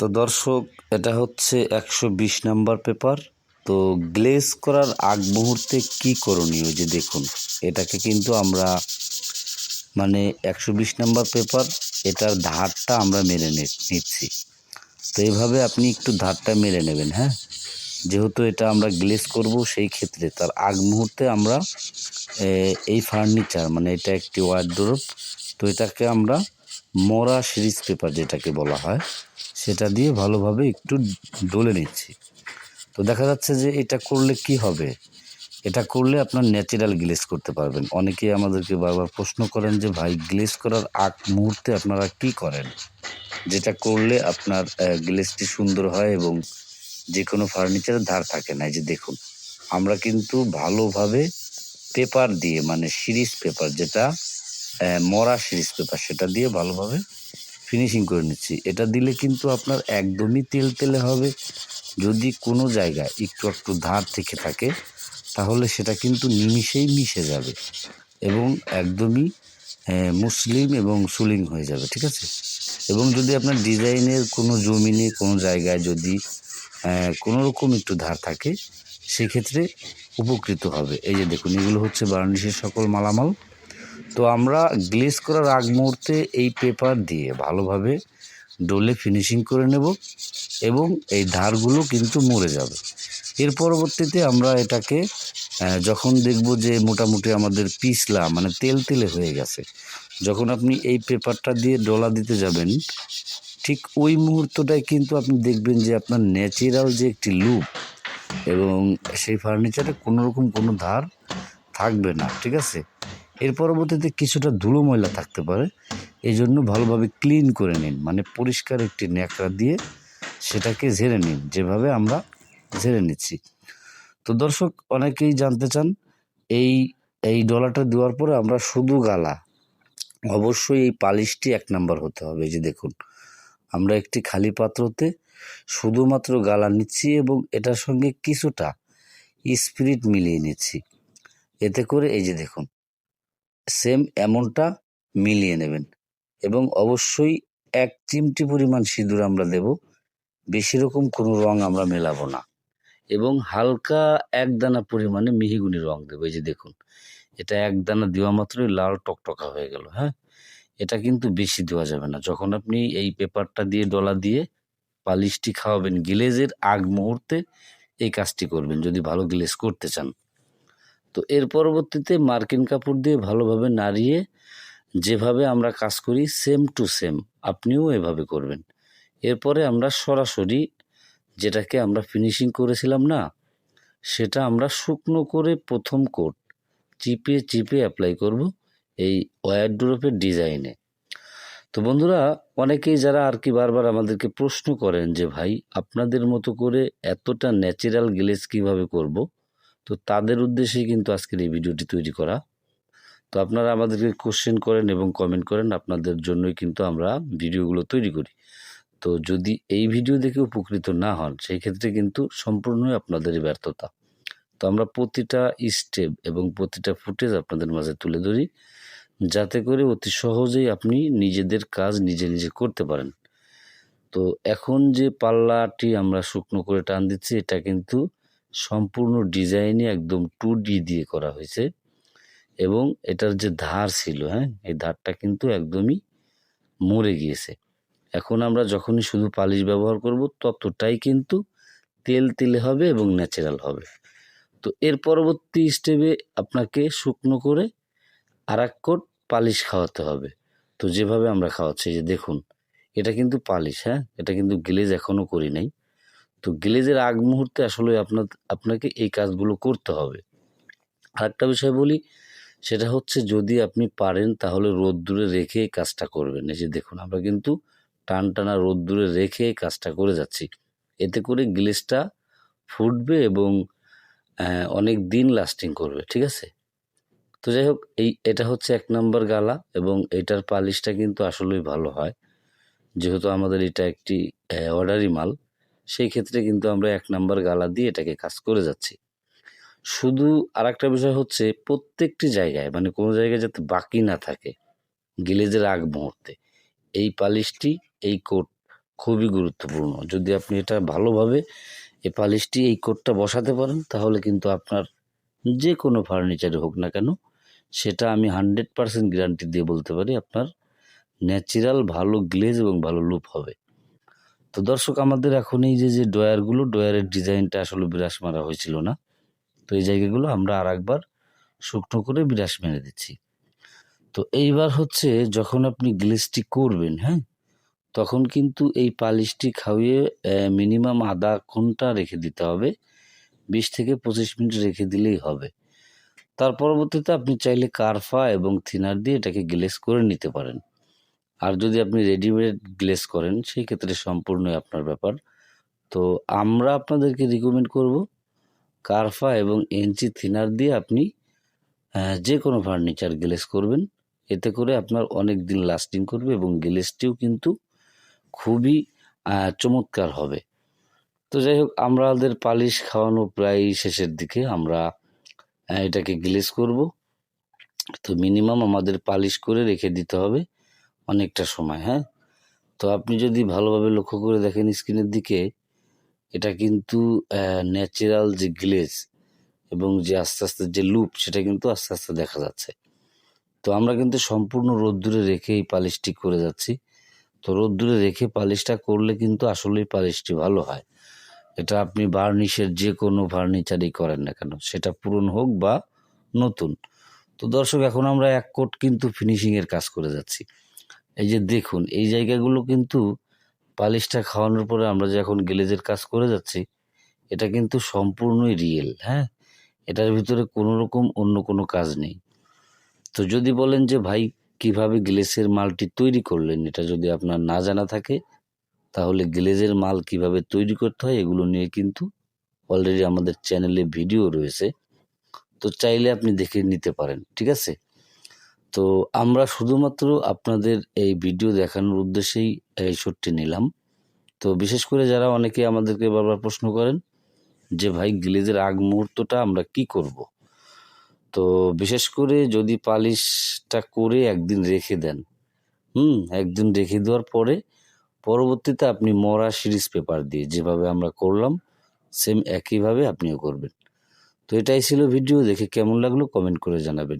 তো দর্শক, এটা হচ্ছে একশো বিশ নাম্বার পেপার। তো গ্লেজ করার আগ মুহূর্তে কি করণীয় যে দেখুন, এটাকে কিন্তু আমরা মানে একশো বিশ নাম্বার পেপার, এটার ধারটা আমরা মেরে নে- নিচ্ছি। তো এইভাবে আপনি একটু ধারটা মেরে নেবেন হ্যাঁ? যেহেতু এটা আমরা গ্লেজ করব সেই ক্ষেত্রে, তার আগ মুহূর্তে আমরা এই ফার্নিচার মানে এটা একটি ওয়ার্ড্রোপ তো এটাকে আমরা মরা সিরিজ পেপার যেটাকে বলা হয়, সেটা দিয়ে ভালোভাবে একটু ডলে নিচ্ছি। তো দেখা যাচ্ছে যে এটা করলে কি হবে? এটা করলে আপনার ন্যাচারাল গ্লেজ করতে পারবেন। অনেকেই আমাদেরকে বারবার প্রশ্ন করেন যে, ভাই গ্লেজ করার আগ মুহূর্তে আপনারা কি করেন? যেটা করলে আপনার গ্লেজটি সুন্দর হয় এবং যে কোনো ফার্নিচারের ধার থাকে না। যে দেখুন, আমরা কিন্তু ভালোভাবে পেপার দিয়ে মানে সিরিজ পেপার যেটা মরা সিরিজ পেপার, সেটা দিয়ে ভালোভাবে ফিনিশিং করে নিচ্ছি। এটা দিলে কিন্তু আপনার একদমই তেল তেলে হবে। যদি কোনো জায়গায় একটু একটু ধার থেকে থাকে, তাহলে সেটা কিন্তু নিমিষেই মিশে যাবে এবং একদমই মুসলিম এবং সুলিং হয়ে যাবে, ঠিক আছে? এবং যদি আপনার ডিজাইনের কোনো জমিনে, কোনো জায়গায় যদি কোনো রকম একটু ধার থাকে, সেক্ষেত্রে উপকৃত হবে। এই যে দেখুন, এগুলো হচ্ছে বার্নিশের সকল মালামাল। তো আমরা গ্লেজ করার আগ মুহূর্তে এই পেপার দিয়ে ভালোভাবে ডলে ফিনিশিং করে নেব এবং এই ধারগুলো কিন্তু মরে যাবে। এর পরবর্তীতে আমরা এটাকে যখন দেখব যে মোটামুটি আমাদের পিছলা মানে তেল তেলে হয়ে গেছে, যখন আপনি এই পেপারটা দিয়ে ডলা দিতে যাবেন, ঠিক ওই মুহূর্তটাই কিন্তু আপনি দেখবেন যে আপনার ন্যাচারাল যে একটি লুপ এবং সেই ফার্নিচারে কোনো রকম কোনো ধার থাকবে না, ঠিক আছে? এর পরবর্তীতে কিছুটা ধুলো ময়লা থাকতে পারে। এই জন্য ভালোভাবে ক্লিন করে নিন। মানে পরিষ্কার একটি ন্যাকড়া দিয়ে সেটাকে ঝেড়ে নিন। যেভাবে আমরা ঝেড়ে নিচ্ছি। তো দর্শক, অনেকেই জানতে চান, এই এই ডলাটা দেওয়ার পরে আমরা শুধু গালা। অবশ্যই এই পালিশটি এক নাম্বার হতে হবে। যে দেখুন, আমরা একটি খালি পাত্রতে শুধুমাত্র গালা নিচ্ছি এবং এটার সঙ্গে কিছুটা স্পিরিট মিলিয়ে নিচ্ছি। এতে করে এই যে দেখুন সেম এমনটা মিলিয়ে নেবেন। এবং অবশ্যই এক চিমটি পরিমাণ সিঁদুর আমরা দেব, বেশি রকম কোনো রং আমরা মেলাবো না। এবং হালকা এক দানা পরিমাণে মিহিগুনি রং দেবো, এই যে দেখুন, এটা এক দানা দেওয়া মাত্রই লাল টকটকা হয়ে গেল হ্যাঁ? এটা কিন্তু বেশি দেওয়া যাবে না। যখন আপনি এই পেপারটা দিয়ে, ডলা দিয়ে পালিশটি খাওয়াবেন, গ্লেজের আগ মুহূর্তে এই কাজটি করবেন। যদি ভালো গ্লেজ করতে চান তো এর পরবর্তীতে মার্কিন কাপড় দিয়ে ভালোভাবে নাড়িয়ে যেভাবে আমরা কাজ করি সেম টু সেম আপনিও এভাবে করবেন। এরপরে আমরা সরাসরি যেটাকে আমরা ফিনিশিং করেছিলাম না, সেটা আমরা শুকনো করে প্রথম কোট চিপে চিপে অ্যাপ্লাই করব এই ওয়ার ড্রপের ডিজাইনে তো বন্ধুরা, অনেকেই যারা আর কি বারবার আমাদেরকে প্রশ্ন করেন যে, ভাই, আপনাদের মতো করে এতটা ন্যাচারাল গ্লেজ কীভাবে করব? তো তাদের উদ্দেশ্যেই কিন্তু আজকের এই ভিডিওটি তৈরি করা। তো আপনারা আমাদেরকে কোশ্চেন করেন এবং কমেন্ট করেন, আপনাদের জন্যই কিন্তু আমরা ভিডিওগুলো তৈরি করি। তো যদি এই ভিডিও দেখে উপকৃত না হন, সেই ক্ষেত্রে কিন্তু সম্পূর্ণই আপনাদেরই ব্যর্থতা। তো আমরা প্রতিটা স্টেপ এবং প্রতিটা ফুটেজ আপনাদের মাঝে তুলে ধরি, যাতে করে অতি সহজেই আপনি নিজেদের কাজ নিজে নিজে করতে পারেন। তো এখন যে পাল্লাটি আমরা শুকনো করে টান দিচ্ছি, এটা কিন্তু সম্পূর্ণ ডিজাইনই একদম টু ডি দিয়ে করা হয়েছে এবং এটার যে ধার ছিল হ্যাঁ এই ধারটা কিন্তু একদমই মরে গিয়েছে। এখন আমরা যখনই শুধু পালিশ ব্যবহার করব, ততটাই কিন্তু তেল তেলে হবে এবং ন্যাচারাল হবে। তো এর পরবর্তী স্টেপে আপনাকে শুকনো করে আর এক কোট পালিশ খাওয়াতে হবে। তো যেভাবে আমরা খাওয়াচ্ছি যে দেখুন, এটা কিন্তু পালিশ হ্যাঁ এটা কিন্তু গ্লেজ এখনও করি নাই। তো গ্লেজের আগ মুহূর্তে আসলে আপনার আপনাকে এই কাজগুলো করতে হবে। আরেকটা বিষয় বলি, সেটা হচ্ছে যদি আপনি পারেন তাহলে রোদ দূরে রেখে এই কাজটা করবেন। এই যে দেখুন, আমরা কিন্তু টান টানা রোদ দূরে রেখে এই কাজটা করে যাচ্ছি। এতে করে গ্লেজটা ফুটবে এবং অনেক দিন লাস্টিং করবে, ঠিক আছে? তো যাই হোক, এই, এটা হচ্ছে এক নম্বর গালা এবং এটার পালিশটা কিন্তু আসলেই ভালো হয়। যেহেতু আমাদের এটা একটি অর্ডারি মাল সেই ক্ষেত্রে কিন্তু আমরা এক নাম্বার গালা দিয়ে এটাকে কাজ করে যাচ্ছি। শুধু আর একটা বিষয় হচ্ছে প্রত্যেকটি জায়গায় মানে কোনো জায়গায় যাতে বাকি না থাকে, গিলেজের আগ মুহূর্তে, এই পালিশটি, এই কোট খুবই গুরুত্বপূর্ণ। যদি আপনি এটা ভালোভাবে এই পালিশটি, এই কোটটা বসাতে পারেন, তাহলে কিন্তু আপনার যে কোনো ফার্নিচারে হোক না কেন, সেটা আমি হান্ড্রেড পার্সেন্ট গ্যারান্টি দিয়ে বলতে পারি আপনার ন্যাচারাল ভালো গ্লেজ এবং ভালো লুপ হবে। তো দর্শক, আমাদের এখন এই যে যে ডয়ারগুলো ডয়ারের ডিজাইনটা আসলে বিরাস মারা হয়েছিল না। তো এই জায়গাগুলো আমরা আর একবার শুকনো করে বিরাস মেরে দিচ্ছি। তো এইবার হচ্ছে যখন আপনি গ্লেজটি করবেন হ্যাঁ তখন কিন্তু এই পালিশটি খাওয়িয়ে মিনিমাম আধা ঘণ্টা রেখে দিতে হবে। বিশ থেকে পঁচিশ মিনিট রেখে দিলেই হবে। তার পরবর্তীতে আপনি চাইলে কারফা এবং থিনার দিয়ে এটাকে গ্লেজ করে নিতে পারেন। আর যদি আপনি রেডিমেড গ্লেজ করেন, সেই ক্ষেত্রে সম্পূর্ণই আপনার ব্যাপার। তো আমরা আপনাদেরকে রিকমেন্ড করব কারফা এবং এনচি থিনার দিয়ে আপনি যে কোনো ফার্নিচার গ্লেজ করবেন। এতে করে আপনার অনেক দিন লাস্টিং করবে এবং গ্লেজটিও কিন্তু খুবই চমৎকার হবে। তো যাই হোক আমাদের পালিশ খাওয়ানো প্রায় শেষের দিকে আমরা এটাকে গ্লেজ করব। তো মিনিমাম আমাদের পালিশ করে রেখে দিতে হবে। অনেকটা সময় হ্যাঁ? তো আপনি যদি ভালোভাবে লক্ষ্য করে দেখেন স্ক্রিনের দিকে, এটা কিন্তু ন্যাচারাল যে গ্লেজ এবং যে আস্তে আস্তে যে লুপ সেটা কিন্তু আস্তে আস্তে দেখা যাচ্ছে। তো আমরা কিন্তু সম্পূর্ণ রোদ্দুরে রেখে এই পালিশটি করে যাচ্ছি। তো রোদ্দুরে রেখে পালিশটা করলে কিন্তু আসলেই পালিশটি ভালো হয়। এটা আপনি বার্নিশের যে কোনো ফার্নিচারই করেন না কেন, সেটা পুরন হোক বা নতুন। তো দর্শক, এখন আমরা এক কোট কিন্তু ফিনিশিংয়ের কাজ করে যাচ্ছি। এই যে দেখুন, এই জায়গাগুলো কিন্তু পালিশটা খাওয়ানোর পরে আমরা যে এখন গ্লেজের কাজ করে যাচ্ছি, এটা কিন্তু সম্পূর্ণই রিয়েল হ্যাঁ? এটার ভিতরে কোনো রকম অন্য কোনো কাজ নেই। তো যদি বলেন যে, ভাই, কীভাবে গ্লেসের মালটি তৈরি করলেন? এটা যদি আপনার না জানা থাকে, তাহলে গ্লেজের মাল কীভাবে তৈরি করতে হয় এগুলো নিয়ে কিন্তু অলরেডি আমাদের চ্যানেলে ভিডিও রয়েছে। তো চাইলে আপনি দেখে নিতে পারেন, ঠিক আছে? তো আমরা শুধুমাত্র আপনাদের এই ভিডিও দেখানোর উদ্দেশ্যেই এই শটটি নিলাম। তো বিশেষ করে যারা অনেকে আমাদেরকে বারবার প্রশ্ন করেন যে, ভাই গ্লেজের আগ মুহূর্তটা আমরা কি করব। তো বিশেষ করে যদি পালিশটা করে একদিন রেখে দেন, হুম, একদিন রেখে দেওয়ার পরে পরবর্তীতে আপনি মরা সিরিজ পেপার দিয়ে যেভাবে আমরা করলাম, সেম একইভাবে আপনিও করবেন। তো এটাই ছিল ভিডিও। দেখে কেমন লাগল কমেন্ট করে জানাবেন।